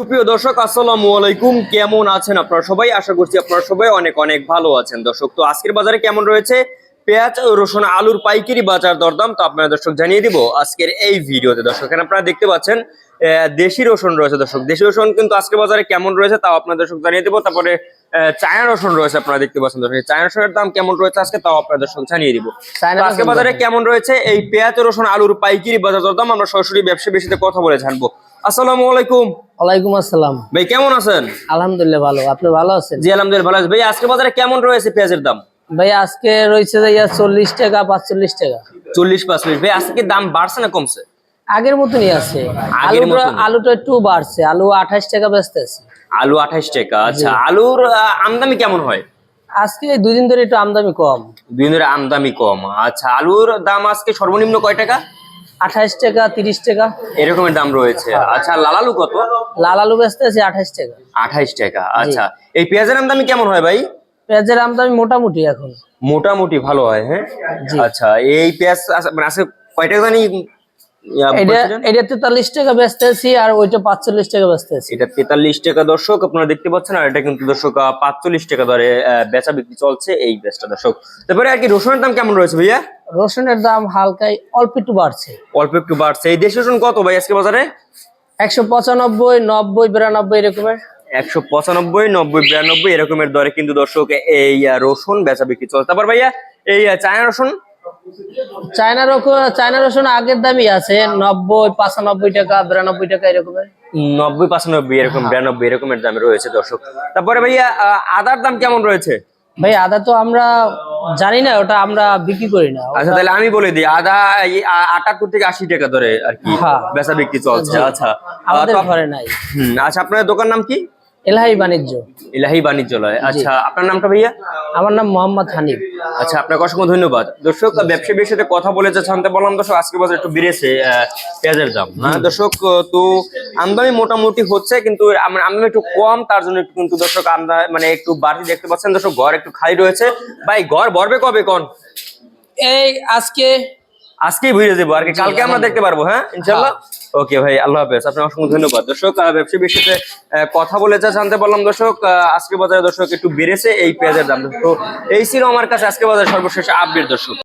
সুপ্রিয় দর্শক, আসসালামু আলাইকুম। কেমন আছেন আপনারা সবাই? আশা করছি আপনারা সবাই অনেক অনেক ভালো আছেন। দর্শক, তো আজকের বাজারে কেমন রয়েছে? পেঁয়াজ ও রসুন আলুর পাইকারি বাজার দরদাম তো আপনারা দর্শক জানিয়ে দিব আজকের এই ভিডিওতে। দর্শক এখানে আপনারা দেখতে পাচ্ছেন দেশি রসুন রয়েছে দর্শক। দেশি রসুন কিন্তু আজকের বাজারে কেমন রয়েছে তাও আপনার দর্শক জানিয়ে দিব। তারপরে চায়না রসুন রয়েছে আপনারা দেখতে পাচ্ছেন দর্শক। চায়না রসুনের দাম কেমন রয়েছে আজকে তাও আপনার দর্শক জানিয়ে দিব। আজকে বাজারে কেমন রয়েছে এই পেঁয়াজ রসুন আলুর পাইকারি বাজার দরদাম আমরা সরাসরি ব্যবসা বেশিতে কথা বলে জানব। আসসালামু আলাইকুম। ওয়ালাইকুম আসসালাম। ভাই কেমন আছেন? আলহামদুলিল্লাহ ভালো। আপনি ভালো আছেন? জি আলহামদুলিল্লাহ ভালো আছি। ভাই আজকে বাজারে কেমন রয়েছে পেঁয়াজের দাম? ভাই আজকে রয়েছে যে চল্লিশ টাকা পাঁচচল্লিশ টাকা। চল্লিশ পাঁচচল্লিশ। ভাই আজকে দাম বাড়ছে না কমছে? আগের মতনই আছে। আগের আলুটা আলুটা একটু বাড়ছে। আলু আঠাশ টাকা ব্যস্ত আছে। আলু আঠাইশ টাকা। আচ্ছা আলুর আমদানি কেমন হয়? আজকে এই দুই দিন ধরে একটু আমদানি কম। দুই দিনের আমদানি কম। আচ্ছা আলুর দাম আজকে সর্বনিম্ন কয় টাকা? আঠাশ টাকা তিরিশ টাকা। এরকমের দাম রয়েছে। আচ্ছা লাল আলু কত? লাল আলু ব্যস্ত আছে আঠাশ টাকা। আঠাইশ টাকা। আচ্ছা এই পেঁয়াজের আমদানি কেমন হয় ভাই? পেঁয়াজের আমদানি মোটামুটি এখন। মোটামুটি ভালো হয় হ্যাঁ? আচ্ছা এই পেঁয়াজ মানে আজকে কয় টাকা জানি এটা তেতাল্লিশ টাকা ব্যস্ত আছি আর ওইটা পাঁচচল্লিশ টাকা ব্যস্ত আছি এটা তেতাল্লিশ টাকা দর্শক আপনারা দেখতে পাচ্ছেন আর এটা কিন্তু দর্শক পাঁচচল্লিশ টাকা দরে বেচা বিক্রি চলছে এই পেঁয়াজটা দর্শক। তারপরে আর কি রসুনের দাম কেমন রয়েছে ভাইয়া? রসুনের দাম হালকাই অল্প একটু বাড়ছে। অল্প একটু বাড়ছে। এই দেশি রসুন কত ভাই আজকে বাজারে? একশো পঁচানব্বই নব্বই বিরানব্বই এরকমের। একশো পঁচানব্বই নব্বই বিরানব্বই এরকমের দরে কিন্তু দর্শক এই রসুন বেচা বিক্রি চলছে। তারপর ভাইয়া এই চায়না রসুন? চায়না রসুন চায়না রসুন আগের দামই আছে নব্বই পঁচানব্বই টাকা বিরানব্বই টাকা এরকমের। নব্বই পাঁচানব্বই এরকম বিরানব্বই এরকমের দামে রয়েছে দর্শক। তারপরে ভাইয়া আদার দাম কেমন রয়েছে? ভাই আদা তো আমরা জানি না ওটা আমরা বিক্রি করি না। আচ্ছা তাহলে আমি বলে দিই আদা আটাত্তর থেকে আশি টাকা ধরে আর কি হ্যাঁ। বেচা বিক্রি চলছে আচ্ছা আহ, আমাদের ঘরে নাই। আচ্ছা আপনার দোকান নাম কি? এলাহি বাণিজ্য। ইলাহি বাণিজ্যালয় আচ্ছা আপনার নামটা ভাইয়া? আমার নাম মোহাম্মদ হানিফ। আচ্ছা আপনাকে অসংখ্য ধন্যবাদ। দর্শক ব্যবসায়ীর সাথে কথা বলে যাচ্ছে জানতে বললাম দর্শক আজকে বাজার একটু বেড়েছে পেঁয়াজের দাম হ্যাঁ দর্শক তো আমদানি মোটামুটি হচ্ছে কিন্তু আম- আমদানি একটু কম তার জন্য একটু কিন্তু দর্শক আমদানি মানে একটু বাড়তি দেখতে পাচ্ছেন। দর্শক ঘর একটু খালি রয়েছে। ভাই ঘর ভরবে কবে কোন? এই আজকে আজকেই বুঝে দেবো আর কি। কালকে আমরা দেখতে পারব হ্যাঁ? ইনশাল্লাহ ওকে ভাই, আল্লাহ হাফেজ। আপনার অসংখ্য ধন্যবাদ। দর্শক ব্যবসা বিষয়ে কথা বলে যা জানতে পারলাম, দর্শক আজকে বাজারে দর্শক একটু বেড়েছে, এই পেঁয়াজের দাম। তো, এই ছিল আমার কাছে আজকে বাজারে সর্বশেষ আপডেট দর্শক।